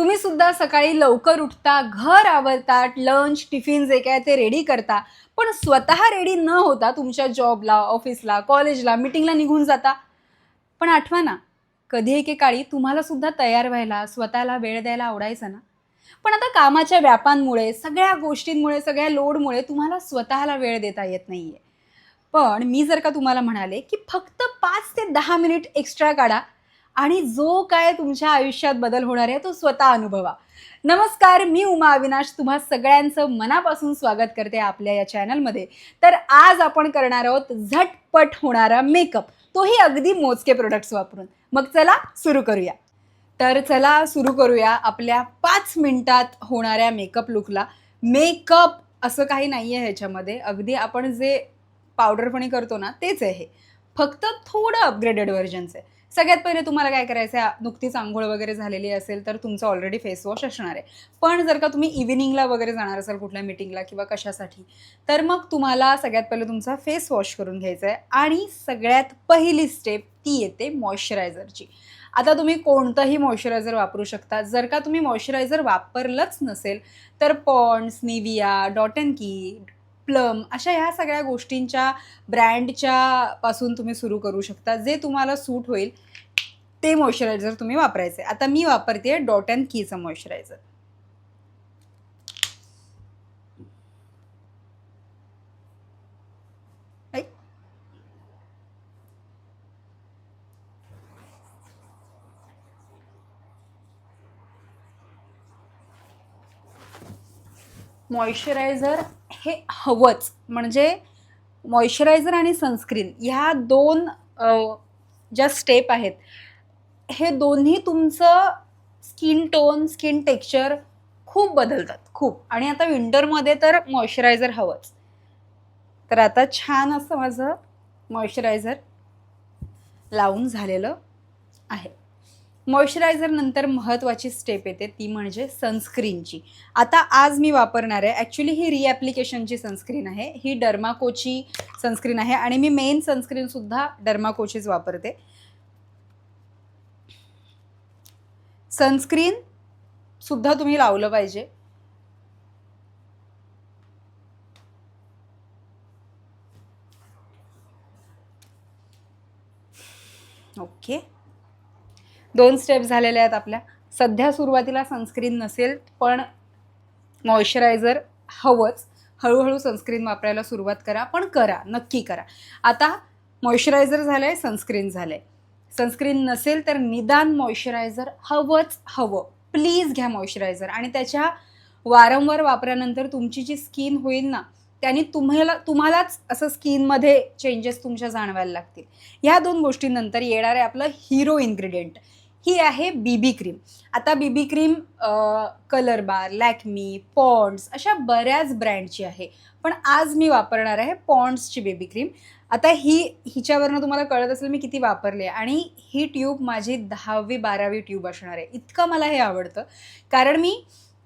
तुम्ही सुद्धा सकाळी लवकर उठता घर आवरतात लंच टिफिन जे काय ते रेडी करता. पण स्वतः रेडी न होता तुमच्या जॉबला ऑफिसला कॉलेजला मिटिंगला निघून जाता. पण आठवा ना कधी एकेकाळी तुम्हाला सुद्धा तयार व्हायला स्वतःला वेळ द्यायला आवडायचं ना. पण आता कामाच्या व्यापांमुळे सगळ्या गोष्टींमुळे सगळ्या लोडमुळे तुम्हाला स्वतःला वेळ देता येत नाहीये. पण मी जर का तुम्हाला म्हणाले की फक्त पाच ते दहा मिनिट एक्स्ट्रा काढा आणि जो काय तुमच्या आयुष्यात बदल होणार आहे तो स्वतः अनुभवा. नमस्कार मी उमा अविनाश. तुम्हा सगळ्यांचं मनापासून स्वागत करते आपल्या या चॅनलमध्ये. तर आज आपण करणार आहोत झटपट होणारा मेकअप. तोही अगदी मोजके प्रोडक्ट्स वापरून. मग चला सुरू करूया. तर चला सुरू करूया आपल्या पाच मिनिटात होणाऱ्या मेकअप लुकला. मेकअप असं काही नाही आहे ह्याच्यामध्ये. अगदी आपण जे पावडरपणी करतो ना तेच आहे फक्त थोडं अपग्रेडेड व्हर्जनचं आहे. सगळ्यात पहिले तुम्हाला काय करायचं आहे? नुकतीच आंघोळ वगैरे झालेली असेल तर तुमचं ऑलरेडी फेस वॉश असणार आहे. पण जर का तुम्ही इव्हिनिंगला वगैरे जाणार असाल कुठल्या मिटिंगला किंवा कशासाठी तर मग तुम्हाला सगळ्यात पहिले तुमचा फेस वॉश करून घ्यायचा आहे. आणि सगळ्यात पहिली स्टेप ती येते मॉइश्चरायझरची आता तुम्ही कोणतंही मॉइश्चरायझर वापरू शकता. जर का तुम्ही मॉइश्चरायझर वापरलंच नसेल तर Pond's Nivea Dot and Key Plum अशा ह्या सगळ्या गोष्टींच्या ब्रँडच्या पासून तुम्ही सुरू करू शकता. जे तुम्हाला सूट होईल ते मॉइश्चरायझर तुम्ही वापरायचे आता मी वापरते डॉट अँड कीचं मॉइश्चरायझर मॉइश्चरायझर हे हवंच. म्हणजे मॉइश्चरायझर आणि सनस्क्रीन ह्या दोन ज्या स्टेप आहेत हे दोन्ही तुमचं स्किन टोन स्किन टेक्स्चर खूप बदलतात खूप. आणि आता विंटरमध्ये तर मॉइश्चरायझर हवंच. तर आता छान असं माझं मॉइश्चरायझर लावून झालेलं आहे. मॉइश्चरायझर नंतर महत्त्वाची स्टेप येते ती म्हणजे सनस्क्रीनची आता आज मी वापरणार आहे ॲक्च्युली ही रिॲप्लिकेशनची सनस्क्रीन आहे. ही डर्माकोची सनस्क्रीन आहे आणि मी मेन सनस्क्रीनसुद्धा डर्माकोचीच वापरते. सनस्क्रीन सुद्धा तुम्ही लावलं पाहिजे. ओके दोन स्टेप झालेल्या आहेत आपल्या. सध्या सुरुवातीला सनस्क्रीन नसेल पण मॉइश्चरायझर हवंच. हळूहळू सनस्क्रीन वापरायला सुरुवात करा पण करा नक्की करा. आता मॉइश्चरायझर झालं आहे सनस्क्रीन झालं आहे सनस्क्रीन नसेल तर निदान मॉइश्चरायझर हवंच हवं. प्लीज घ्या मॉइश्चरायझर आणि त्याच्या वारंवार वापरानंतर तुमची जी स्किन होईल ना त्याने तुम्हाला तुम्हालाच असं स्किनमध्ये चेंजेस तुमच्या जाणवायला लागतील. ह्या दोन गोष्टींनंतर येणार आहे आपलं हिरो इन्ग्रेडियंट ही आहे बीबी क्रीम आता BB cream colour bar Lakme Pond's अशा बऱ्याच ब्रँडची आहे. पण आज मी वापरणार आहे पॉन्ड्सची बेबी क्रीम आता ही हिच्यावरनं तुम्हाला कळत असेल मी किती वापरले आणि ही ट्यूब माझी दहावी बारावी ट्यूब असणार आहे. इतकं मला हे आवडतं. कारण मी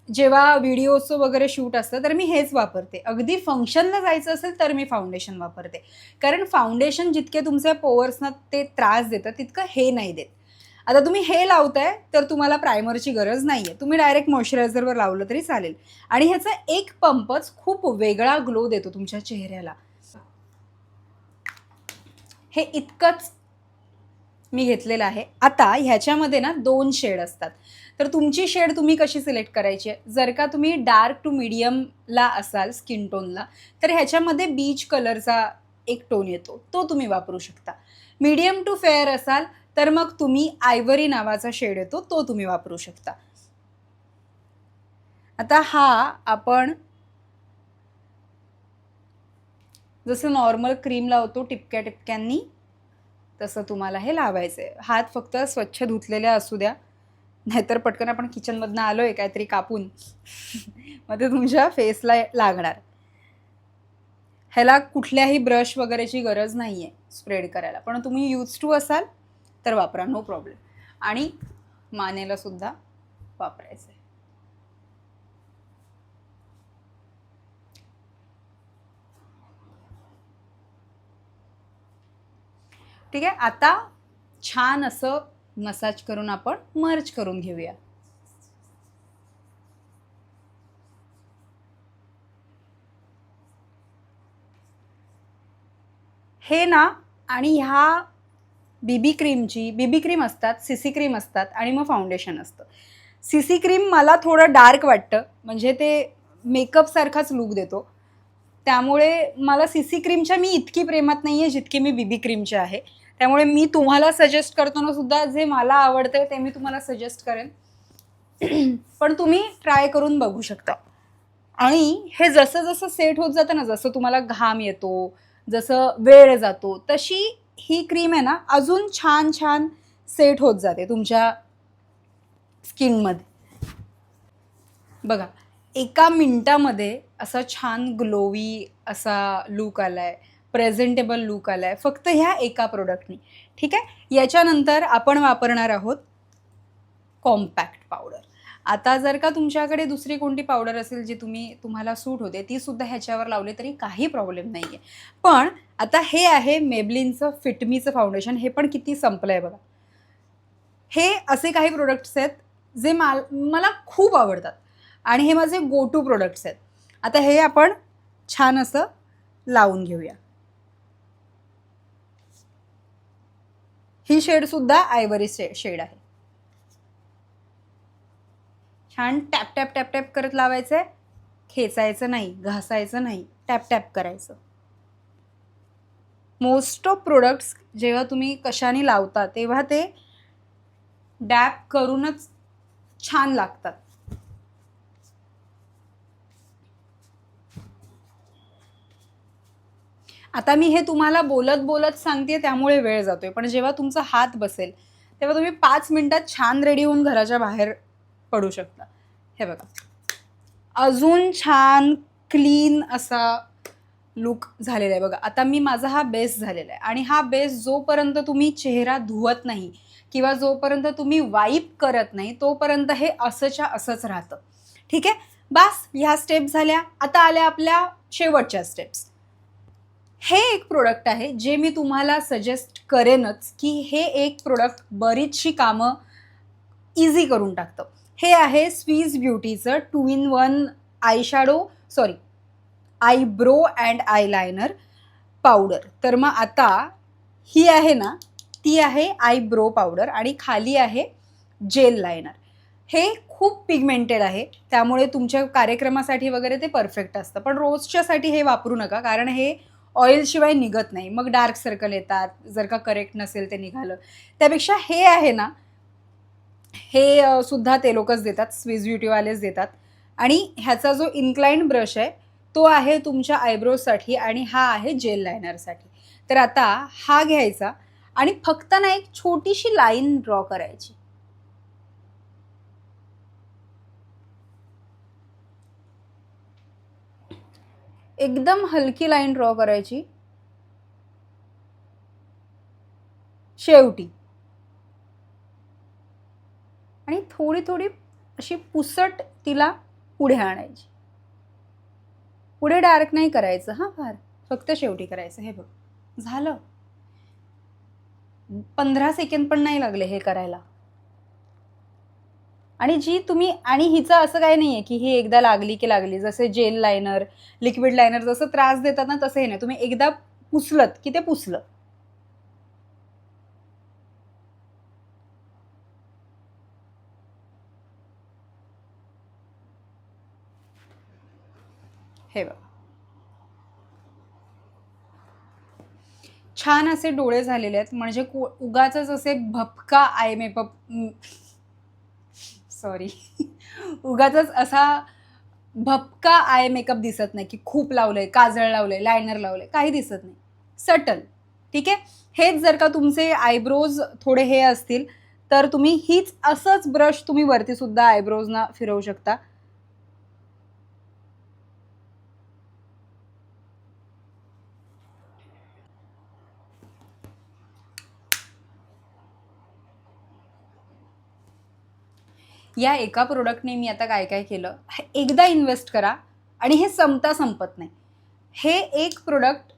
जेव्हा व्हिडिओचं वगैरे शूट असतं तर मी हेच वापरते. अगदी फंक्शनला जायचं असेल तर मी फाउंडेशन वापरते. कारण फाउंडेशन जितके तुमच्या पोवर्सना ते त्रास देतं तितकं हे नाही देत. आता तुम्ही हे लावताय तर तुम्हाला प्रायमरची गरज नाही आहे तुम्ही डायरेक्ट मॉइश्चरायझरवर लावलं तरी चालेल. आणि ह्याचा एक पंपच खूप वेगळा ग्लो देतो तुमच्या चेहऱ्याला. हे इतकंच मी घेतलेलं आहे. आता ह्याच्यामध्ये ना दोन शेड असतात. तर तुमची शेड तुम्ही कशी सिलेक्ट करायची आहे? जर का तुम्ही डार्क टू मिडियमला असाल स्किन टोनला तर ह्याच्यामध्ये बीच कलरचा एक टोन येतो. तो तुम्ही वापरू शकता. मीडियम टू फेअर असाल तर मग तुम्ही आयवरी नावाचा शेड येतो तो तुम्ही वापरू शकता. आता हा आपण जसं नॉर्मल क्रीम लावतो टिपक्या टिपक्यांनी तसं तुम्हाला हे लावायचं आहे हात फक्त स्वच्छ धुतलेले असू द्या. नाहीतर पटकन आपण किचनमधनं आलो आहे काहीतरी कापून. मग ते तुमच्या फेसला लागणार. ह्याला कुठल्याही ब्रश वगैरेची गरज नाही आहे स्प्रेड करायला. पण तुम्ही यूज टू असाल तर वापरा नो प्रॉब्लेम आणि मानेला सुद्धा वापरायचं आहे ठीक आहे आता छान असं मसाज करून आपण मर्ज करून घेऊया. हे ना आणि ह्या बीबी क्रीमची बीबी क्रीम असतात सी सी क्रीम असतात आणि मग फाउंडेशन असतं. सी सी क्रीम मला थोडं डार्क वाटतं म्हणजे ते मेकअपसारखाच लूक देतो. त्यामुळे मला सी सी क्रीमच्या मी इतकी प्रेमात नाही आहे जितकी मी बीबी क्रीमची आहे. त्यामुळे मी तुम्हाला सजेस्ट करताना सुद्धा जे मला आवडतं ते मी तुम्हाला सजेस्ट करेन. पण तुम्ही ट्राय करून बघू शकता. आणि हे जसं जसं सेट होत जातं ना जसं तुम्हाला घाम येतो जसं वेळ जातो तशी ही क्रीम आहे ना अजून छान छान सेट होत जाते तुमच्या स्किनमध्ये बघा एका मिनटामध्ये असा छान ग्लोवी असा लूक आहे प्रेझेंटेबल लूक आहे फक्त ह्या एका प्रोडक्टनी ठीक आहे? याच्यानंतर आपण वापरणार आहोत कॉम्पॅक्ट पावडर आता जर का तुमच्याकडे दुसरी कोणती पावडर असेल जी तुम्ही तुम्हाला सूट होते ती सुद्धा ह्याच्यावर लावली तरी काही प्रॉब्लेम नाही आहे पण आता हे आहे मेबलिनचं फिटमीचं फाउंडेशन हे पण किती संपलं आहे बघा. हे असे काही प्रोडक्ट्स आहेत जे माल मला खूप आवडतात. आणि हे माझे गो टू प्रोडक्ट्स आहेत. आता हे आपण छान असं लावून घेऊया. ही शेडसुद्धा आयवरी शे शेड आहे. छान टॅप टॅप टॅप टॅप करत लावायचं आहे खेचायचं नाही घासायचं नाही टॅप टॅप करायचं. मोस्ट ऑफ प्रोडक्ट्स जेव्हा तुम्ही कशाने लावता तेव्हा ते डॅप करूनच छान लागतात. आता मी हे तुम्हाला बोलत बोलत सांगते त्यामुळे वेळ जातोय. पण जेव्हा तुमचा हात बसेल तेव्हा तुम्ही पाच मिनिटात छान रेडी होऊन घराच्या बाहेर पडू शकता. हे बघा. अजून छान क्लीन असा लुक झालेला आहे बघा. आता मी माझा हा बेस झालेला आहे. आणि हा बेस जोपर्यंत तुम्ही चेहरा धुवत नाही किंवा जोपर्यंत तुम्ही वाईप करत नाही तोपर्यंत हे असंच्या असंच राहतं. ठीक आहे? बास ह्या स्टेप झाल्या. आता आल्या आपल्या शेवटच्या स्टेप्स हे एक प्रोडक्ट आहे जे मी तुम्हाला सजेस्ट करेनच की हे एक प्रोडक्ट बरीचशी कामं इझी करून टाकतं. हे आहे Swiss ब्युटीचं two in one eye shadow sorry eyebrow and eyeliner powder. तर मग आता ही आहे ना ती आहे आयब्रो पावडर आणि खाली आहे जेल लायनर. हे खूप पिगमेंटेड आहे त्यामुळे तुमच्या कार्यक्रमासाठी वगैरे ते परफेक्ट असतं. पण रोजच्यासाठी हे वापरू नका कारण हे ऑइलशिवाय निघत नाही. मग डार्क सर्कल येतात जर का करेक्ट नसेल ते निघालं. त्यापेक्षा हे आहे ना हे सुद्धा ते लोकच देतात स्विस ब्युटीवालेच देतात. आणि ह्याचा जो इन्क्लाइंड ब्रश आहे तो आहे तुमच्या आयब्रोजसाठी आणि हा आहे जेल लायनरसाठी तर आता हा घ्यायचा आणि फक्त ना एक छोटीशी लाईन ड्रॉ करायची. एकदम हलकी लाईन ड्रॉ करायची. शेवटी आणि थोडी थोडी अशी पुसट तिला पुढे आणायची. पुढे डार्क नाही करायचं हां फार. फक्त शेवटी करायचं. हे बघ झालं. पंधरा सेकंड पण नाही लागले हे करायला. आणि जी तुम्ही आणि हिचं असं काही नाही आहे की ही एकदा लागली की लागली. जसे जेल लायनर लिक्विड लायनर जसं त्रास देतात ना तसं हे नाही. तुम्ही एकदा पुसलत की ते पुसलं. हे बघा. छान असे डोळे झालेले आहेत. म्हणजे उगाच असे भपका आय मेकअप सॉरी उगाच असा भपका आय मेकअप दिसत नाही की खूप लावलंय काजळ लावलंय लायनर लावलंय काही दिसत नाही. सटल. ठीक आहे? हेच जर का तुमचे आयब्रोज थोडे हे असतील तर तुम्ही हीच असंच ब्रश तुम्ही वरती सुद्धा आयब्रोजना फिरवू शकता. या एका प्रोडक्टने मी आता काय काय केलं? हे एकदा इन्व्हेस्ट करा आणि हे संपता संपत नाही. हे एक प्रोडक्ट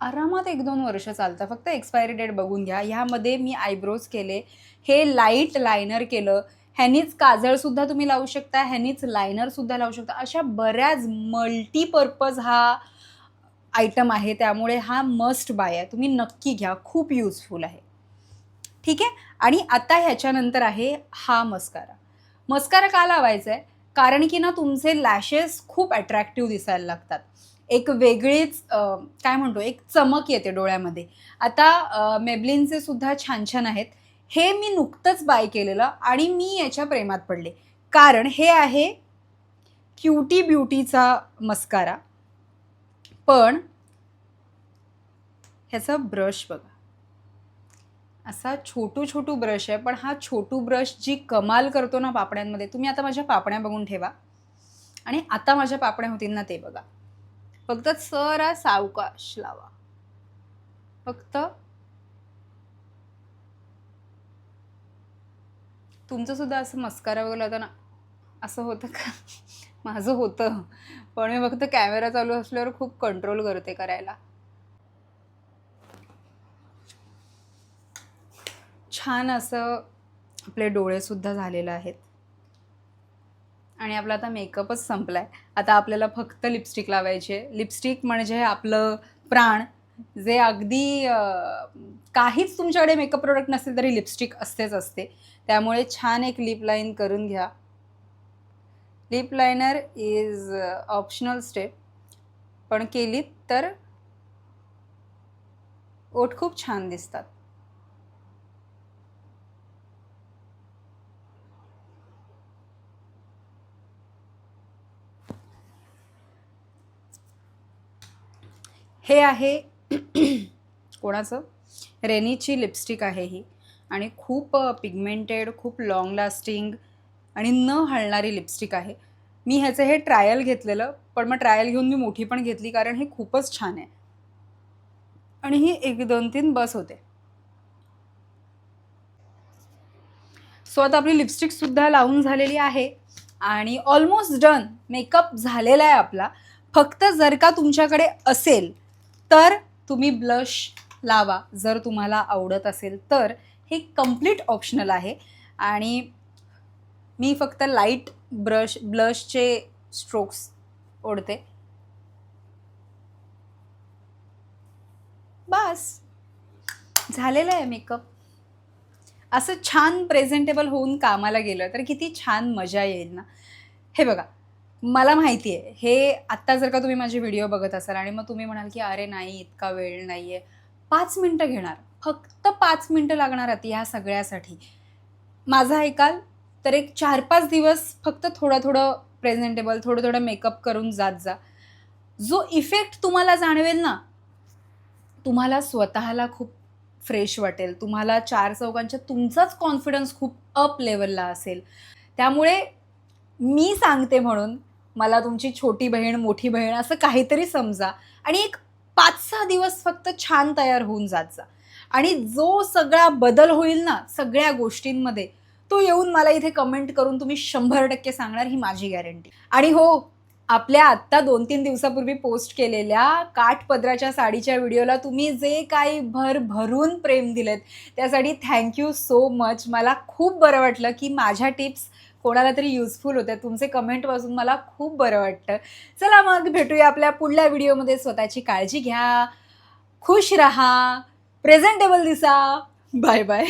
आरामात एक दोन वर्ष चालतं. फक्त एक्सपायरी डेट बघून घ्या. ह्यामध्ये मी आयब्रोज केले. हे लाइट लायनर केलं. ह्यानीच काजळसुद्धा तुम्ही लावू शकता. ह्यानीच लायनरसुद्धा लावू शकता. अशा बऱ्याच मल्टीपर्पज हा आयटम आहे. त्यामुळे हा मस्ट बाय आहे. तुम्ही नक्की घ्या. खूप युजफुल आहे. ठीक आहे? आणि आता ह्याच्यानंतर आहे हा मस्कारा. मस्कारा का लावायचा आहे कारण की ना तुमचे लॅशेस खूप अट्रॅक्टिव्ह दिसायला लागतात. एक वेगळीच काय म्हणतो एक चमक येते डोळ्यामध्ये. आता मेबलिनचे सुद्धा छान छान आहेत. हे मी नुकतंच बाय केलेलं आणि मी याच्या प्रेमात पडले. कारण हे आहे क्युटी ब्युटीचा मस्कारा. पण ह्याचा ब्रश बघा. असा छोटू छोटू ब्रश आहे पण हा छोटू ब्रश जी कमाल करतो ना पापड्यांमध्ये तुम्ही आता माझ्या पापण्या बघून ठेवा. आणि आता माझ्या पापण्या होतील ना ते बघा. फक्त सरा सावकाश लावा. फक्त तुमचं सुद्धा असं मस्कारा वगैरे लावता ना असं होतं का? माझं होतं. पण मी फक्त कॅमेरा चालू असल्यावर खूप कंट्रोल करते करायला. छान असं आपले डोळेसुद्धा झालेले आहेत. आणि आपला आता मेकअपच संपला आहे आता आपल्याला फक्त लिपस्टिक लावायची. आहे लिपस्टिक म्हणजे आपलं प्राण. जे अगदी काहीच तुमच्याकडे मेकअप प्रोडक्ट नसेल तरी लिपस्टिक असतेच असते. त्यामुळे छान एक लिप लाईन करून घ्या. Lip liner is optional step पण केलीत तर ओठ खूप छान दिसतात. हे आहे कोणाचं? रेनीची लिपस्टिक आहे ही. आणि खूप पिगमेंटेड खूप लाँग लास्टिंग आणि न हलणारी लिपस्टिक आहे. मी ह्याचं हे ट्रायल घेतलेलं पण मग ट्रायल घेऊन मी मोठी पण घेतली कारण हे खूपच छान आहे. आणि ही एक दोन तीन बस होते. सो आता आपली लिपस्टिकसुद्धा लावून झालेली आहे आणि ऑलमोस्ट डन मेकअप झालेला आहे आपला. फक्त जर का तुमच्याकडे असेल तर तुम्ही ब्लश लावा. जर तुम्हाला आवडत असेल तर. हे कंप्लीट ऑप्शनल आहे. आणि मी फक्त लाइट ब्रश ब्लशचे स्ट्रोक्स ओढते. बस. झालेलं आहे मेकअप असं छान प्रेझेंटेबल होऊन कामाला गेलं तर किती छान मजा येईल ना. हे बघा. मला माहिती आहे हे आत्ता जर का तुम्ही माझे व्हिडिओ बघत असाल आणि मग तुम्ही म्हणाल की अरे नाही इतका वेळ नाही आहे पाच मिनटं घेणार फक्त पाच मिनटं लागणार आहेत ह्या सगळ्यासाठी. माझा ऐकाल तर एक चार पाच दिवस फक्त थोडं थोडं प्रेझेंटेबल थोडं थोडं मेकअप करून जात जा. जो इफेक्ट तुम्हाला जाणवेल ना तुम्हाला स्वतःला खूप फ्रेश वाटेल. तुम्हाला चार चौकांच्या तुमचाच कॉन्फिडन्स खूप अप लेवलला असेल. त्यामुळे मी सांगते म्हणून मला तुमची छोटी बहीण मोठी बहीण असं काहीतरी समजा. आणि एक पाच सहा दिवस फक्त छान तयार होऊन जात जा. आणि जो सगळा बदल होईल ना सगळ्या गोष्टींमध्ये तो येऊन मला इथे कमेंट करून तुम्ही शंभर टक्के सांगणार ही माझी गॅरंटी आणि हो आपल्या आत्ता दोन तीन दिवसापूर्वी पोस्ट केलेल्या काठपदराच्या साडीच्या व्हिडिओला तुम्ही जे काही भर भरून प्रेम दिलेत त्यासाठी थँक्यू सो मच मला खूप बरं वाटलं की माझ्या टिप्स कोणाला तरी युजफुल होत्या तुमचे कमेंट वाचून मला खूप बरं वाटतं. चला मग भेटूया आपल्या पुढल्या व्हिडिओमध्ये स्वतःची काळजी घ्या. खुश रहा. प्रेझेंटेबल दिसा. Bye bye